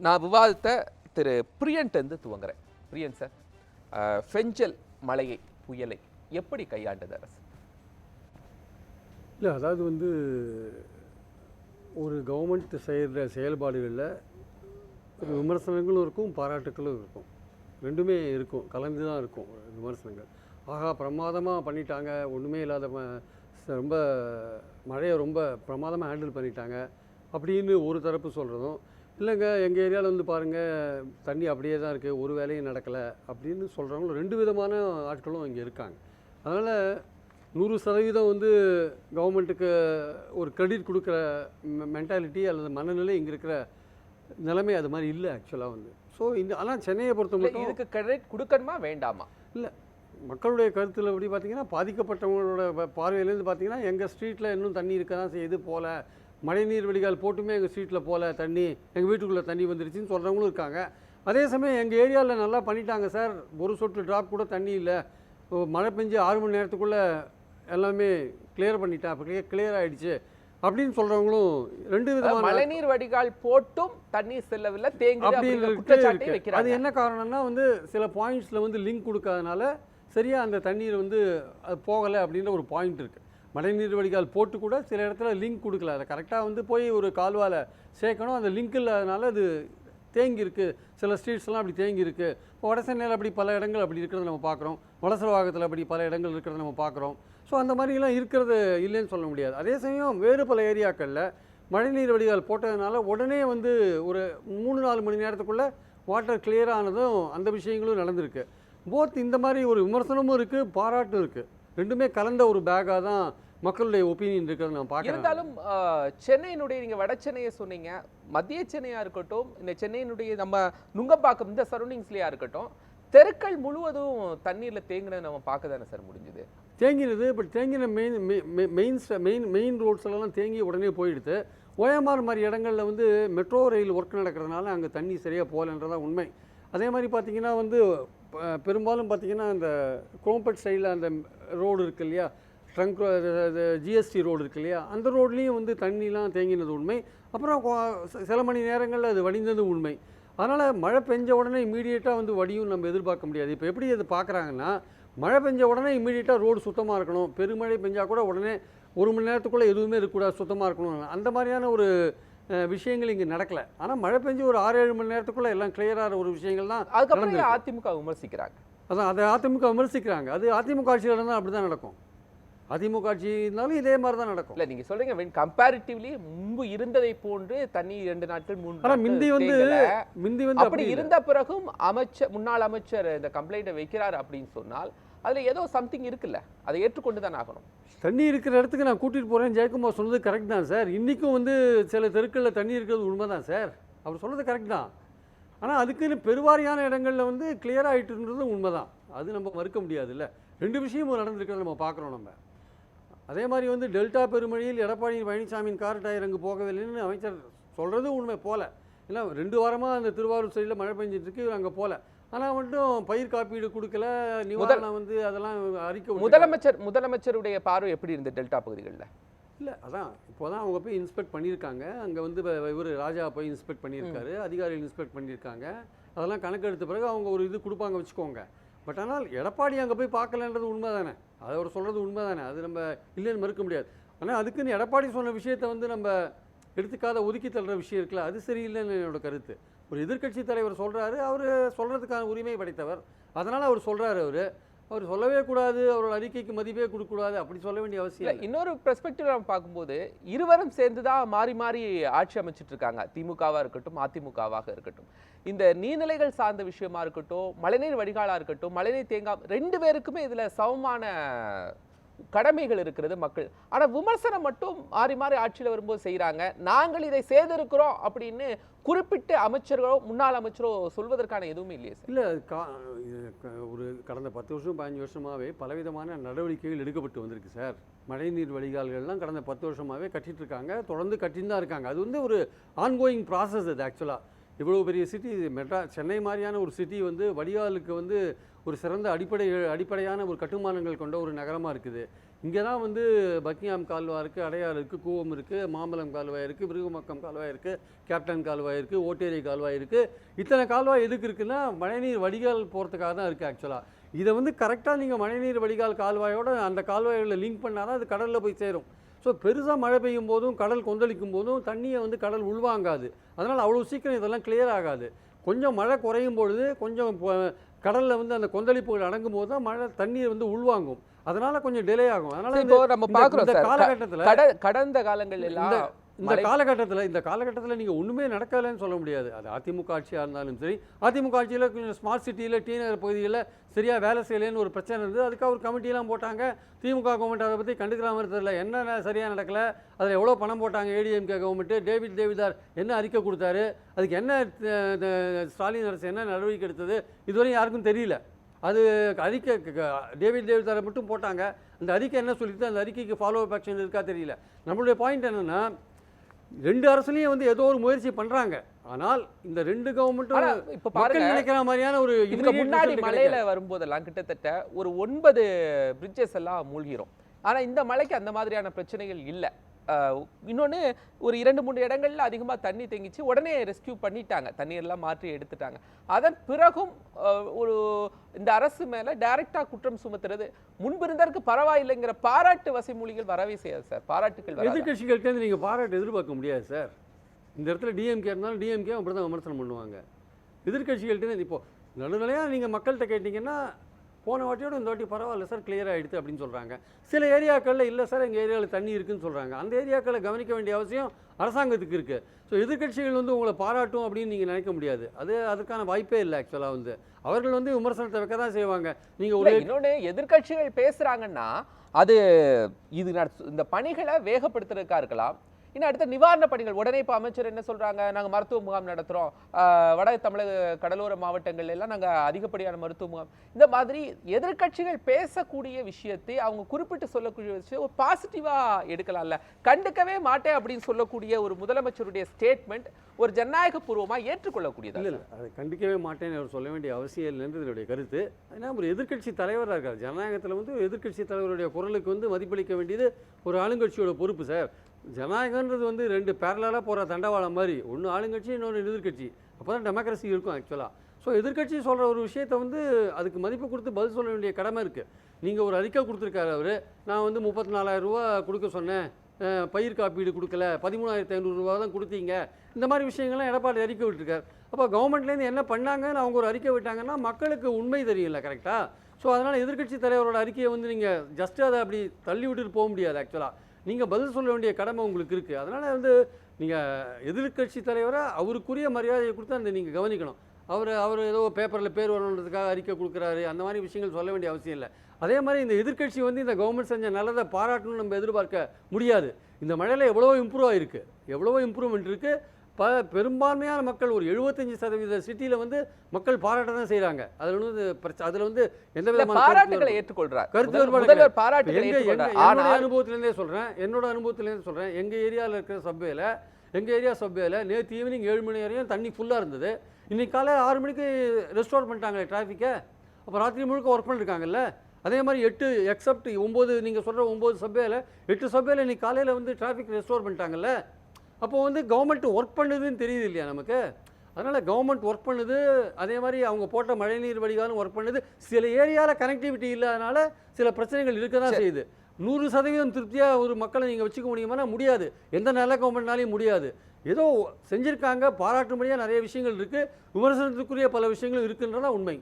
நான் விவாதத்தை திரு பிரியன்ட்டு துவங்குறேன். பிரியன் சார் ஃபெஞ்சல் மலையை புயலை எப்படி கையாண்டது அரசு? இல்லை அதாவது வந்து ஒரு கவர்மெண்ட் செய்கிற செயல்பாடுகளில் ஒரு விமர்சனங்களும் இருக்கும் பாராட்டுக்களும் இருக்கும். ரெண்டுமே இருக்கும் கலந்து தான் இருக்கும் விமர்சனங்கள். ஆகா பிரமாதமாக பண்ணிட்டாங்க ஒன்றுமே இல்லாத ரொம்ப மழையை ரொம்ப பிரமாதமாக ஹேண்டில் பண்ணிட்டாங்க அப்படின்னு ஒரு தரப்பு சொல்கிறதும் இல்லைங்க எங்கள் ஏரியாவில் வந்து பாருங்கள் தண்ணி அப்படியே தான் இருக்குது ஒரு வேலையும் நடக்கலை அப்படின்னு சொல்கிறவங்களும் ரெண்டு விதமான ஆட்களும் இங்கே இருக்காங்க. அதனால் நூறு சதவீதம் வந்து கவர்மெண்ட்டுக்கு ஒரு கிரெடிட் கொடுக்குற மென்டாலிட்டி அல்லது மனநிலை இங்கே இருக்கிற நிலைமை அது மாதிரி இல்லை ஆக்சுவலாக வந்து. ஸோ இந்த ஆனால் சென்னையை பொறுத்த மட்டும் இதுக்கு கிரெடிட் கொடுக்கணுமா வேண்டாமா? இல்லை மக்களுடைய கருத்தில் எப்படி பார்த்தீங்கன்னா பாதிக்கப்பட்டவங்களோட பார்வையிலேருந்து பார்த்தீங்கன்னா எங்கள் ஸ்ட்ரீட்டில் இன்னும் தண்ணி இருக்க தான் செய்யுது போல மழைநீர் வடிகால் போட்டுமே எங்கள் ஸ்ட்ரீட்டில் போல தண்ணி எங்கள் வீட்டுக்குள்ளே தண்ணி வந்துருச்சுன்னு சொல்கிறவங்களும் இருக்காங்க. அதே சமயம் எங்கள் ஏரியாவில் நல்லா பண்ணிட்டாங்க சார். ஒரு சொட்டு ட்ராப் கூட தண்ணி இல்லை. மழை பெஞ்சு ஆறு மணி நேரத்துக்குள்ளே எல்லாமே கிளியர் பண்ணிட்டேன் அப்போ கிளியர் ஆயிடுச்சு. அப்படின்னு சொல்கிறவங்களும் ரெண்டு விதமான மழைநீர் வடிகால் போட்டும் தண்ணீர் செல்லவில்லை தேங்குது அப்படி அப்படிங்கிற இருக்கு, குற்றச்சாட்டை இருக்கு. அது என்ன காரணம்னா வந்து சில பாயிண்ட்ஸில் வந்து லிங்க் கொடுக்காதனால சரியா அந்த தண்ணீர் வந்து அது போகலை அப்படின்ற ஒரு பாயிண்ட் இருக்குது மழைநீர் வடிகால் போட்டு கூட சில இடத்துல லிங்க் கொடுக்கல. அதை கரெக்டாக வந்து போய் ஒரு கால்வால சேர்க்கணும். அந்த லிங்க் இல்லாதனால அது தேங்கி இருக்குது சில ஸ்ட்ரீட்ஸ்லாம் அப்படி தேங்கி இருக்குது இப்போ வடசென்னையில் அப்படி பல இடங்கள் அப்படி இருக்கிறத நம்ம பார்க்குறோம். வலசரவாகத்தில் அப்படி பல இடங்கள் இருக்கிறத நம்ம பார்க்குறோம். ஸோ அந்த மாதிரிலாம் இருக்கிறது இல்லைன்னு சொல்ல முடியாது. அதே சமயம் வேறு பல ஏரியாக்களில் மழைநீர் வடிகால் போட்டதுனால உடனே வந்து ஒரு மூணு நாலு மணி நேரத்துக்குள்ளே வாட்டர் கிளியர் ஆனதும் அந்த விஷயங்களும் நடந்திருக்கு. போத் இந்த மாதிரி ஒரு விமர்சனமும் இருக்குது பாராட்டும் இருக்குது ரெண்டுமே கலந்த ஒரு பேக்காக தான் மக்களுடைய ஒப்பீனியன் இருக்கிறத நான் பார்க்குறேன். இருந்தாலும் சென்னையினுடைய நீங்க வட சென்னையை சொன்னீங்க மத்திய சென்னையா இருக்கட்டும் இந்த சென்னையினுடைய நம்ம நுங்கம்பாக்கம் இந்த சரௌண்டிங்ஸ்லயா இருக்கட்டும் தெருக்கள் முழுவதும் தண்ணீர்ல தேங்கினது நம்ம பார்க்க தானே சார் முடிஞ்சது? தேங்கினது பட் தேங்கின மெயின் மெயின் மெயின் மெயின் ரோட்ஸ்லாம் தேங்கி உடனே போயிடுது. ஓஎம்ஆர் மாதிரி இடங்களில் வந்து மெட்ரோ ரயில் ஒர்க் நடக்கிறதுனால அங்கே தண்ணி சரியாக போகலன்றதான் உண்மை. அதே மாதிரி பார்த்தீங்கன்னா வந்து பெரும்பாலும் பார்த்தீங்கன்னா அந்த குரோம்பட் சைடில் அந்த ரோடு இருக்கு இல்லையா? ட்ரங்க் ஜிஎஸ்டி ரோடு இருக்கு இல்லையா? அந்த ரோட்லேயும் வந்து தண்ணிலாம் தேங்கினது உண்மை. அப்புறம் ச- சில மணி நேரங்களில் அது வடிந்தது உண்மை. அதனால் மழை பெஞ்ச உடனே இமீடியட்டாக வந்து வடியும் நம்ம எதிர்பார்க்க முடியாது. இப்போ எப்படி அது பார்க்குறாங்கன்னா மழை பெஞ்ச உடனே இமீடியட்டாக ரோடு சுத்தமாக இருக்கணும். பெருமழை பெஞ்சால் கூட உடனே ஒரு மணி நேரத்துக்குள்ளே எதுவுமே இருக்கக்கூடாது சுத்தமாக இருக்கணும் அந்த மாதிரியான ஒரு விஷயங்கள் இங்கே நடக்கலை. ஆனால் மழை பெஞ்சு ஒரு ஆறு ஏழு மணி நேரத்துக்குள்ளே எல்லாம் கிளியராகிற ஒரு விஷயங்கள் தான் அதுக்கப்புறம் அதிமுக விமர்சிக்கிறாங்க. அதான் அதை அதிமுக விமர்சிக்கிறாங்க. அது அதிமுக ஆட்சியில் இருந்தால் அப்படி தான் நடக்கும். அதிமுக ஆட்சி இருந்தாலும் இதே மாதிரி தான் நடக்கும். இல்ல நீங்க சொல்றீங்க வென் கம்பேரிட்டிவ்லி முன்பு இருந்ததை போன்று தண்ணி இரண்டு நாட்கள் மூன்று ஆனால் மிந்தி வந்து. மிந்தி வந்து அப்படி அப்படி இருந்த பிறகும் அமைச்சர் முன்னாள் அமைச்சர் இந்த கம்ப்ளைண்ட்டை வைக்கிறார் அப்படின்னு சொன்னால் அதில் ஏதோ சம்திங் இருக்குல்ல. அதை ஏற்றுக்கொண்டு தான் ஆகணும். தண்ணி இருக்கிற இடத்துக்கு நான் கூட்டிகிட்டு போகிறேன் ஜெயக்குமார் சொன்னது கரெக்ட் தான் சார் இன்றைக்கும் வந்து சில தெருக்களில் தண்ணி இருக்கிறது உண்மை தான் சார் அவர் சொன்னது கரெக்ட் தான். ஆனால் அதுக்குன்னு பெருவாரியான இடங்களில் வந்து கிளியர் ஆகிட்டுன்றது உண்மை தான் அது நம்ம மறுக்க முடியாதுல்ல. ரெண்டு விஷயமும் நடந்திருக்கிறத நம்ம பார்க்குறோம் நம்ம. அதே மாதிரி வந்து டெல்டா பெருமழையில் எடப்பாடி பழனிசாமியின் கார் டயர் அங்கே போகவில்லைன்னு அமைச்சர் சொல்கிறது உண்மை போல. இல்லை ரெண்டு வாரமாக அந்த திருவாரூர் சைடில் மழை பெஞ்சிட்டு இருக்கு அங்கே போகல ஆனால் மட்டும் பயிர் காப்பீடு கொடுக்கல நிவாரணம் வந்து அதெல்லாம் அறிக்கை. முதலமைச்சர் முதலமைச்சருடைய பார்வை எப்படி இருந்தது டெல்டா பகுதிகளில்? இல்லை அதான் இப்போ தான் அவங்க போய் இன்ஸ்பெக்ட் பண்ணியிருக்காங்க. அங்கே வந்து இவர் ராஜா போய் இன்ஸ்பெக்ட் பண்ணியிருக்காரு அதிகாரிகள் இன்ஸ்பெக்ட் பண்ணியிருக்காங்க. அதெல்லாம் கணக்கெடுத்த பிறகு அவங்க ஒரு இது கொடுப்பாங்க வச்சுக்கோங்க. பட் ஆனால் எடப்பாடி அங்கே போய் பார்க்கலன்றது உண்மை தானே அது அவர் சொல்கிறது உண்மை தானே அது நம்ம இல்லைன்னு மறுக்க முடியாது. ஆனால் அதுக்குன்னு எடப்பாடி சொன்ன விஷயத்தை வந்து நம்ம எடுத்துக்காத ஒதுக்கி தள்ளுற விஷயம் இருக்குல்ல அது சரியில்லைன்னு என்னோட கருத்து. ஒரு எதிர்க்கட்சி தலைவர் சொல்கிறாரு அவர் சொல்கிறதுக்கான உரிமை படைத்தவர். அதனால் அவர் சொல்கிறாரு அவர். அவர் சொல்லவே கூடாது அவரோட அறிக்கைக்கு மதிப்பே கொடுக்கக்கூடாது அப்படி சொல்ல வேண்டிய அவசியம் இல்ல. இன்னொரு பெர்ஸ்பெக்டிவ் நம்ம பார்க்கும்போது இருவரும் சேர்ந்து தான் மாறி மாறி ஆட்சி அமைச்சிட்டு இருக்காங்க திமுகவா இருக்கட்டும் அதிமுகவாக இருக்கட்டும். இந்த நீர்நிலைகள் சார்ந்த விஷயமா இருக்கட்டும் மழைநீர் வடிகாலா இருக்கட்டும் மழைநீர் தேங்காய் ரெண்டு பேருக்குமே இதுல சமமான கடமைகள் இருக்கிறது மக்கள். ஆனால் விமர்சனம் மட்டும் மாறி மாறி ஆட்சியில் வரும்போது செய்கிறாங்க நாங்கள் இதை செய்திருக்கிறோம் அப்படின்னு குறிப்பிட்ட அமைச்சர்களோ முன்னாள் அமைச்சரோ சொல்வதற்கான எதுவுமே இல்லையே சார். இல்லை கா ஒரு கடந்த பத்து வருஷம் பதினஞ்சு வருஷமாகவே பலவிதமான நடவடிக்கைகள் எடுக்கப்பட்டு வந்திருக்கு சார். மழைநீர் வடிகால்கள்லாம் கடந்த பத்து வருஷமாகவே கட்டிட்டு இருக்காங்க. தொடர்ந்து கட்டின்னு தான் இருக்காங்க. அது வந்து ஒரு ஆன்கோயிங் ப்ராசஸ் அது ஆக்சுவலாக இவ்வளோ பெரிய சிட்டி மெட்ரா சென்னை மாதிரியான ஒரு சிட்டி வந்து வடிகாலுக்கு வந்து ஒரு சிறந்த அடிப்படை அடிப்படையான ஒரு கட்டுமானங்கள் கொண்ட ஒரு நகரமாக இருக்குது. இங்கே தான் வந்து பக்கிங்ஹாம் கால்வா இருக்குது அடையாறு இருக்குது கூவம் இருக்குது மாம்பலம் கால்வாய் இருக்குது மிருகமக்கம் கால்வாய் இருக்குது கேப்டன் கால்வாய் இருக்குது ஓட்டேரி கால்வாய் இருக்குது இத்தனை கால்வாய் எதுக்கு இருக்குன்னா மழைநீர் வடிகால் போகிறதுக்காக தான் இருக்குது ஆக்சுவலாக இதை வந்து கரெக்டாக நீங்கள் மழைநீர் வடிகால் கால்வாயோட அந்த கால்வாய்களை லிங்க் பண்ணால் தான் அது கடலில் போய் சேரும். ஸோ பெருசாக மழை பெய்யும் போதும் கடல் கொந்தளிக்கும் போதும் தண்ணியை வந்து கடல் உள்வாங்காது. அதனால் அவ்வளோ சீக்கிரம் இதெல்லாம் கிளியர் ஆகாது. கொஞ்சம் மழை குறையும் பொழுது கொஞ்சம் கடலில் வந்து அந்த கொந்தளிப்புகள் அடங்கும் போது தான் மழை தண்ணீர் வந்து உள்வாங்கும். அதனால கொஞ்சம் டிலே ஆகும். அதனால இப்போ நம்ம பார்க்குறோம் காலகட்டத்தில் கட- கடந்த காலங்கள் எல்லாம் இந்த காலகட்டத்தில் இந்த காலகட்டத்தில் நீங்கள் ஒன்றுமே நடக்கலைன்னு சொல்ல முடியாது. அது அதிமுக ஆட்சியாக இருந்தாலும் சரி அதிமுக ஆட்சியில் கொஞ்சம் ஸ்மார்ட் சிட்டியில் டி நகர் பகுதியில் சரியாக வேலை செய்யலைன்னு ஒரு பிரச்சனை இருந்தது. அதுக்காக ஒரு கமிட்டிலாம் போட்டாங்க. திமுக கவர்மெண்ட் அதை பற்றி கண்டுக்கிற மாதிரி தெரியல. என்ன சரியாக நடக்கல? அதில் எவ்வளோ பணம் போட்டாங்க ஏடிஎம்கே கவர்மெண்ட்டு டேவிட் தேவிதார் என்ன அறிக்கை கொடுத்தாரு? அதுக்கு என்ன ஸ்டாலின் அரசு என்ன நடவடிக்கை எடுத்தது? இதுவரையும் யாருக்கும் தெரியல. அது அறிக்கை டேவிட் தேவிதாரை மட்டும் போட்டாங்க. அந்த அறிக்கை என்ன சொல்லிட்டு அந்த அறிக்கைக்கு ஃபாலோ அப் ஆக்ஷன் இருக்கா தெரியல. நம்மளுடைய பாயிண்ட் என்னென்னா ரெண்டு அரசுலையும் வந்து ஏதோ ஒரு முயற்சி பண்றாங்க. ஆனால் இந்த ரெண்டு கவர்மெண்ட்டும் இப்ப பாருங்க நினைக்கிற மாதிரியான ஒரு இதுக்கு முன்னாடி மலையில. வரும்போதெல்லாம் கிட்டத்தட்ட ஒரு ஒன்பது பிரிட்ஜஸ் எல்லாம் மூழ்கிறோம். ஆனா இந்த மலைக்கு அந்த மாதிரியான பிரச்சனைகள் இல்ல. ஆஹ் இன்னொன்னு ஒரு இரண்டு மூணு இடங்கள்ல அதிகமா தண்ணி தேங்கிச்சு உடனே ரெஸ்கியூ பண்ணிட்டாங்க. தண்ணீர்லாம் மாற்றி எடுத்துட்டாங்க. அதன் பிறகும் ஒரு இந்த அரசு மேல டைரக்டா குற்றம் சுமத்துறது. முன்பு இருந்ததற்கு பரவாயில்லைங்கிற பாராட்டு வசைமொழிகள் வரவே செய்யாது சார். பாராட்டுகள் எதிர்கட்சிகள்கிட்ட நீங்கள் நீங்க பாராட்டு எதிர்பார்க்க முடியாது சார். இந்த இடத்துல டிஎம்கே இருந்தாலும் டிஎம்கே அப்படி தான் விமர்சனம் பண்ணுவாங்க. எதிர்கட்சிகள்கிட்ட இப்போ நடுநிலையாக நீங்கள் மக்கள்கிட்ட கேட்டிங்கன்னா போன வாட்டியோட இந்த வாட்டி பரவாயில்ல சார் கிளியர் ஆகிடுது அப்படின்னு சொல்கிறாங்க சில ஏரியாக்களில் இல்லை சார் எங்கள் ஏரியாவில் தண்ணி இருக்குன்னு சொல்கிறாங்க அந்த ஏரியாக்களை கவனிக்க வேண்டிய அவசியம் அரசாங்கத்துக்கு இருக்குது ஸோ எதிர்க்கட்சிகள் வந்து உங்களை பாராட்டும் அப்படின்னு நீங்கள் நினைக்க முடியாது. அது அதுக்கான வாய்ப்பே இல்லை ஆக்சுவலாக வந்து. அவர்கள் வந்து விமர்சனத்தை வைக்க தான் செய்வாங்க நீங்கள் ஒரு இன்னொன்னு எதிர்க்கட்சிகள் பேசுறாங்கன்னா அது இது நட- இந்த பணிகளை வேகப்படுத்துறதுக்கா இருக்கலாம் இன்னும் அடுத்த நிவாரண பணிகள். உடனே இப்ப அமைச்சர் என்ன சொல்றாங்க? நாங்க மருத்துவ முகாம் நடத்துறோம். ஆஹ் வட தமிழக கடலோர மாவட்டங்கள்ல எல்லாம் நாங்க அதிகப்படியான மருத்துவ முகாம். இந்த மாதிரி எதிர்க்கட்சிகள் பேசக்கூடிய விஷயத்தை அவங்க குறிப்பிட்டு சொல்லக்கூடிய விஷயம் ஒரு பாசிட்டிவா எடுக்கலாம்ல. கண்டுக்கவே மாட்டேன் அப்படின்னு சொல்லக்கூடிய ஒரு முதலமைச்சருடைய ஸ்டேட்மெண்ட் ஒரு ஜனநாயக பூர்வமா ஏற்றுக்கொள்ளக்கூடியதா இல்லை இல்லை. அதை கண்டிக்கவே மாட்டேன்னு அவர் சொல்ல வேண்டிய அவசியம் இல்லைன்றது என்னுடைய கருத்து. ஏன்னா ஒரு எதிர்க்கட்சி தலைவராக இருக்கார். ஜனநாயகத்தில் வந்து ஒரு எதிர்க்கட்சி தலைவருடைய குரலுக்கு வந்து மதிப்பளிக்க வேண்டியது ஒரு ஆளுங்கட்சியோட பொறுப்பு சார். ஜனநாயகன்றது வந்து ரெண்டு பேரலாக போகிற தண்டவாளம் மாதிரி. ஒன்று ஆளுங்கட்சி இன்னொன்று எதிர்க்கட்சி அப்போ தான் டெமோக்ரஸி இருக்கும் ஆக்சுவலாக ஸோ எதிர்க்கட்சி சொல்கிற ஒரு விஷயத்தை வந்து அதுக்கு மதிப்பு கொடுத்து பதில் சொல்ல வேண்டிய கடமை இருக்குது நீங்கள் ஒரு அறிக்கை கொடுத்துருக்காரு அவர். நான் வந்து முப்பத்தி நாலாயிரம் ரூபா கொடுக்க சொன்னேன். பயிர் காப்பீடு கொடுக்கல. பதிமூணாயிரத்தி ஐநூறுரூவா தான் கொடுத்தீங்க. இந்த மாதிரி விஷயங்கள்லாம் எடப்பாடி அறிக்கை விட்டுருக்கார். அப்போ கவர்மெண்ட்லேருந்து என்ன பண்ணாங்கன்னு அவங்க ஒரு அறிக்கை விட்டாங்கன்னா மக்களுக்கு உண்மை தெரியல கரெக்டாக ஸோ அதனால் எதிர்க்கட்சி தலைவரோட அறிக்கையை வந்து நீங்கள் ஜஸ்ட்டு அதை அப்படி தள்ளி விட்டுட்டு போக முடியாது ஆக்சுவலாக நீங்கள் பதில் சொல்ல வேண்டிய கடமை உங்களுக்கு இருக்குது அதனால் வந்து நீங்கள் எதிர்க்கட்சி தலைவரை அவருக்குரிய மரியாதையை கொடுத்து அந்த நீங்கள் கவனிக்கணும். அவர் அவர் ஏதோ பேப்பரில் பேர் வரணுன்றதுக்காக அறிக்கை கொடுக்குறாரு. அந்த மாதிரி விஷயங்கள் சொல்ல வேண்டிய அவசியம் இல்லை. அதே மாதிரி இந்த எதிர்க்கட்சி வந்து இந்த கவர்மெண்ட் செஞ்ச நல்லதை பாராட்டணும்னு நம்ம எதிர்பார்க்க முடியாது. இந்த மழையில் எவ்வளோ இம்ப்ரூவ் ஆகிருக்கு எவ்வளோ இம்ப்ரூவ்மெண்ட் இருக்குது ப பெரும்பான்மையான மக்கள் ஒரு எழுபத்தஞ்சு சதவீத சிட்டியில் வந்து மக்கள் பாராட்ட தான் செய்கிறாங்க அதில் வந்து அதுல வந்து எந்த விதமான பாராட்டுகளை கருத்து ஏற்றுக்கொள்றார். கருத்து என்னுடைய ஆனால் அனுபவத்திலேருந்தே சொல்கிறேன் என்னோட அனுபவத்திலேருந்து சொல்கிறேன் எங்கள் ஏரியாவில் இருக்கிற சப்வேல எங்கள் ஏரியா சப்வேல நேற்று ஈவினிங் ஏழு மணி வரையும் தண்ணி ஃபுல்லாக இருந்தது. இன்னைக்கு காலையில் ஆறு மணிக்கு ரெஸ்டோர் பண்ணிட்டாங்களே டிராஃபிக்கை அப்போ ராத்திரி முழுக்க ஒர்க் பண்ணிருக்காங்கல்ல? அதே மாதிரி எட்டு எக்ஸப்ட் ஒம்பது நீங்கள் சொல்கிற ஒம்பது சப்வேல எட்டு சப்வேல இன்னைக்கு காலையில் வந்து டிராஃபிக் ரெஸ்டோர் பண்ணிட்டாங்கல்ல? அப்போ வந்து கவர்மெண்ட் ஒர்க் பண்ணுதுன்னு தெரியுது இல்லையா நமக்கு? அதனால் கவர்மெண்ட் ஒர்க் பண்ணுது அதே மாதிரி அவங்க போட்ட மழைநீர் வடிகாலும் ஒர்க் பண்ணுது. சில ஏரியாவில் கனெக்டிவிட்டி இல்லாதனால சில பிரச்சனைகள் இருக்க தான் செய்யுது. நூறு சதவீதம் திருப்தியாக ஒரு மக்களை நீங்கள் வச்சுக்க முடியுமானா முடியாது. எந்த நல்ல கவர்மெண்ட்னாலையும் முடியாது. ஏதோ செஞ்சுருக்காங்க பாராட்டும்படியாக நிறைய விஷயங்கள் இருக்குது விமர்சனத்துக்குரிய பல விஷயங்களும் இருக்குன்றதான் உண்மை.